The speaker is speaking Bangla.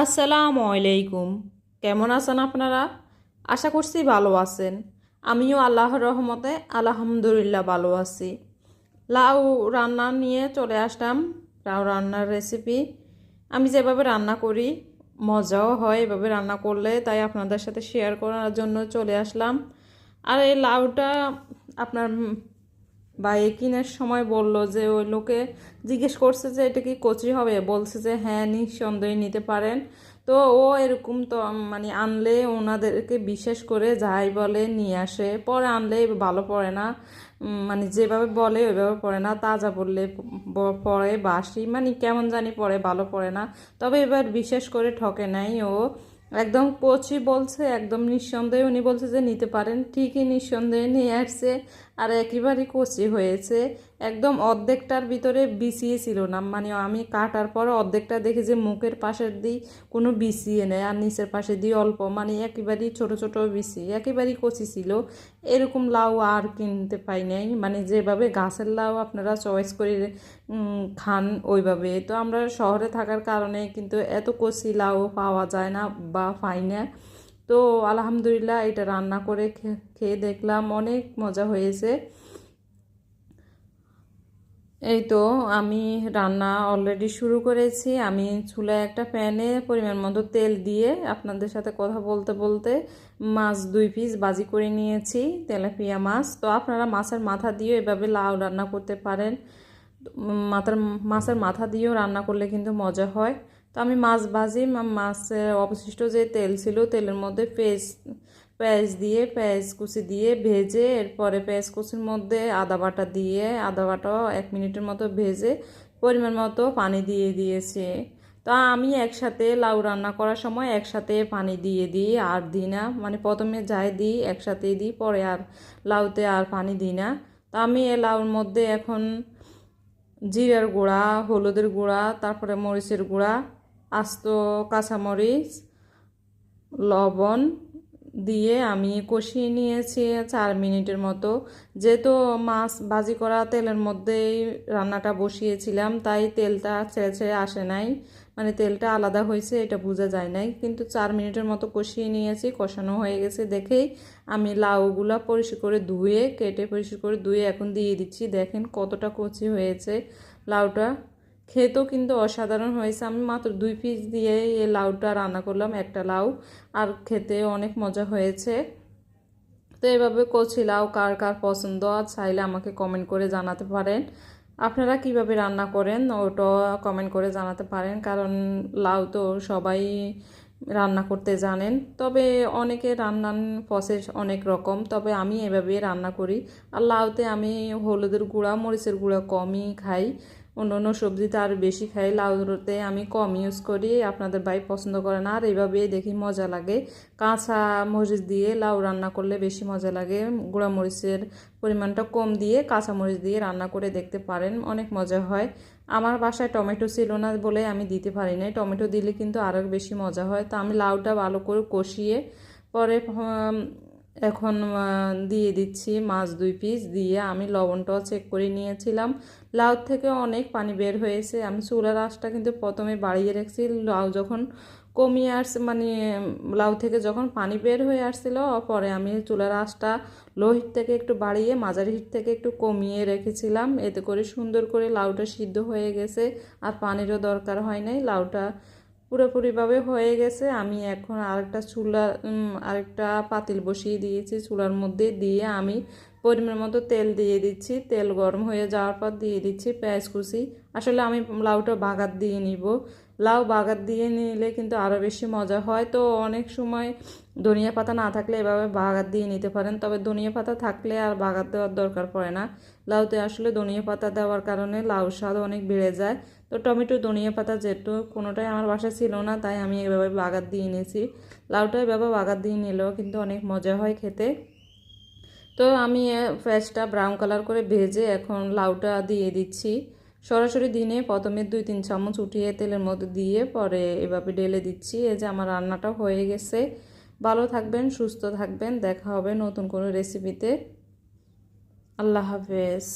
আসসালামু আলাইকুম। কেমন আছেন আপনারা? আশা করছি ভালো আছেন। আমিও আল্লাহর রহমতে আলহামদুলিল্লাহ ভালো আছি। লাউ রান্না নিয়ে চলে আসলাম। লাউ রান্নার রেসিপি আমি যেভাবে রান্না করি, মজাও হয় এভাবে রান্না করলে, তাই আপনাদের সাথে শেয়ার করার জন্য চলে আসলাম। আর এই লাউটা আপনার বা এ কিনার সময় বলল যে ওই লোকে জিজ্ঞেস করছে যে এটা কি কচি হবে? বলছে যে হ্যাঁ নিঃসন্দেহে নিতে পারেন। তো ও এরকম তো মানে আনলে ওনাদেরকে বিশেষ করে যাই বলে নিয়ে আসে। পরে আনলে ভালো পড়ে না। মানে যেভাবে বলে ওইভাবে পড়ে না। তাজা বললে পড়ে বাসি মানে কেমন জানি পড়ে, ভালো পড়ে না। তবে এবার বিশেষ করে ঠকে নাই ও। একদম কচি বলছে, একদম নিঃসন্দেহে। উনি বলছে যে নিতে পারেন। ঠিকই নিঃসন্দেহে নিয়ে আসছে। আর একেবারেই কচি হয়েছে। একদম অর্ধেকটার ভিতরে বিছিয়ে ছিল না। মানে আমি কাটার পর অর্ধেকটা দেখি যে মুখের পাশের দিই কোনো বিছিয়ে নেয় আর নিচের পাশে দিয়ে অল্প। মানে একেবারেই ছোট ছোট বিছি একেবারেই কচি ছিল। এরকম লাউ আর কিনতে পাই নাই। মানে যেভাবে গাছের লাউ আপনারা চয়েস করে খান ওইভাবে। তো আমরা শহরে থাকার কারণে কিন্তু এত কচি লাউ পাওয়া যায় না বা পাই না। তো আলহামদুলিল্লাহ এটা রান্না করে খেয়ে দেখলাম, অনেক মজা হয়েছে। এই তো আমি রান্না অলরেডি শুরু করেছি। আমি চুলায় একটা প্যানে পরিমাণ মতো তেল দিয়ে আপনাদের সাথে কথা বলতে বলতে মাছ দুই পিস বাজি করে নিয়েছি, তেলাপিয়া মাছ। তো আপনারা মাছের মাথা দিয়ে এভাবে লাউ রান্না করতে পারেন। মাথার, মাছের মাথা দিয়েও রান্না করলে কিন্তু মজা হয়। তো আমি মাছ ভাজি, মা- মাছের অবশিষ্ট যে তেল ছিল, তেলের মধ্যে পেঁয়াজ পেঁয়াজ দিয়ে, পেঁয়াজ কুচি দিয়ে ভেজে, এরপরে পেঁয়াজ কুচির মধ্যে আদা বাটা দিয়ে, আদা বাটা এক মিনিটের মতো ভেজে পরিমাণ মতো পানি দিয়ে দিয়েছি। তো আমি একসাথে লাউ রান্না করার সময় একসাথে পানি দিয়ে দিই আর দিই না। মানে প্রথমে যাই দিই, একসাথে দিই, পরে আর লাউতে আর পানি দিই না। তো আমি এই লাউর মধ্যে এখন জিরার গুঁড়া, হলুদের গুঁড়া, তারপরে মরিচের গুঁড়া আস্ত কাঁচামরিচ, লবণ দিয়ে আমি কষিয়ে নিয়েছি চার মিনিটের মতো। যেহেতু মাছ ভাজি করা তেলের মধ্যেই রান্নাটা বসিয়েছিলাম, তাই তেলটা ছেড়ে ছেড়ে আসে নাই। মানে তেলটা আলাদা হয়েছে, এটা বোঝা যায় নাই। কিন্তু চার মিনিটের মতো কষিয়ে নিয়েছি, কষানো হয়ে গেছে দেখেই আমি লাউগুলো পরিষ্কার করে ধুয়ে, কেটে পরিষ্কার করে ধুয়ে এখন দিয়ে দিচ্ছি। দেখেন কতটা কচি হয়েছে লাউটা। খেতেও কিন্তু অসাধারণ হয়েছে। আমি মাত্র দুই পিস দিয়ে এই লাউটা রান্না করলাম, একটা লাউ, আর খেতে অনেক মজা হয়েছে। তো এভাবে কচি লাউ কার কার পছন্দ আর চাইলে আমাকে কমেন্ট করে জানাতে পারেন। আপনারা কীভাবে রান্না করেন ওটা কমেন্ট করে জানাতে পারেন, কারণ লাউ তো সবাই রান্না করতে জানেন। তবে অনেকে রান্নার প্রসেস অনেক রকম, তবে আমি এভাবে রান্না করি। আর লাউতে আমি হলুদের গুঁড়া, মরিচের গুঁড়া কমই খাই। অন্য অন্য সবজিতে আরও বেশি খাই লাউতে আমি কম ইউজ করি, আপনাদের ভাই পছন্দ করে না, আর এইভাবে দেখি মজা লাগে। কাঁচা মরিচ দিয়ে লাউ রান্না করলে বেশি মজা লাগে, গুঁড়া মরিচের পরিমাণটা কম দিয়ে কাঁচা মরিচ দিয়ে রান্না করে দেখতে পারেন, অনেক মজা হয়। আমার বাসায় টমেটো ছিল না বলে আমি দিতে পারি নাই, টমেটো দিলে কিন্তু আরও বেশি মজা হয়। তো আমি লাউটা ভালো করে কষিয়ে পরে এখন দিয়ে দিচ্ছি মাছ দুই পিস দিয়ে আমি লবণটাও চেক করে নিয়েছিলাম। লাউ থেকে অনেক পানি বের হয়েছে। আমি চুলার আঁচটা কিন্তু প্রথমে বাড়িয়ে রেখেছি। লাউ যখন কমিয়ে আসছে মানে লাউ থেকে যখন পানি বের হয়ে আসছিল, পরে আমি চুলার আঁচটা লো হিট থেকে একটু বাড়িয়ে, মাঝারি হিট থেকে একটু কমিয়ে রেখেছিলাম। এতে করে সুন্দর করে লাউটা সিদ্ধ হয়ে গেছে। আর পানিরও দরকার হয় নাই। লাউটা পুরোপুরিভাবে হয়ে গেছে। আমি এখন আরেকটা চুলা আরেকটা পাতিল বসিয়ে দিয়েছি। চুলার মধ্যে দিয়ে আমি পরিমাণ মতো তেল দিয়ে দিচ্ছি। তেল গরম হয়ে যাওয়ার পর দিয়ে দিচ্ছি পেঁয়াজ কুচি। আসলে আমি লাউটা বাগাত দিয়ে নিব। লাউ বাগাত দিয়ে নিলে কিন্তু আরও বেশি মজা হয়। তো অনেক সময় ধনিয়া পাতা না থাকলে এভাবে বাগার দিয়ে নিতে পারেন। তবে ধনিয়া পাতা থাকলে আর বাগাত দেওয়ার দরকার পড়ে না। লাউতে আসলে ধনিয়া পাতা দেওয়ার কারণে লাউ স্বাদ অনেক বেড়ে যায়। তো টমেটো, ধনিয়া পাতা যেহেতু কোনোটাই আমার বাসায় ছিল না, তাই আমি এভাবে বাগার দিয়ে নিয়েছি লাউটা এভাবে বাগার দিয়ে নিলেও কিন্তু অনেক মজা হয় খেতে। তো আমি ফ্রেশটা ব্রাউন কালার করে ভেজে এখন লাউটা দিয়ে দিচ্ছি। সরাসরি দিনে প্রথমে দুই তিন চামচ উঠিয়ে তেলের মধ্যে দিয়ে পরে এভাবে ঢেলে দিচ্ছি। এই যে আমার রান্নাটা হয়ে গেছে। ভালো থাকবেন, সুস্থ থাকবেন। দেখা হবে নতুন কোনো রেসিপিতে আল্লাহ হাফেজ।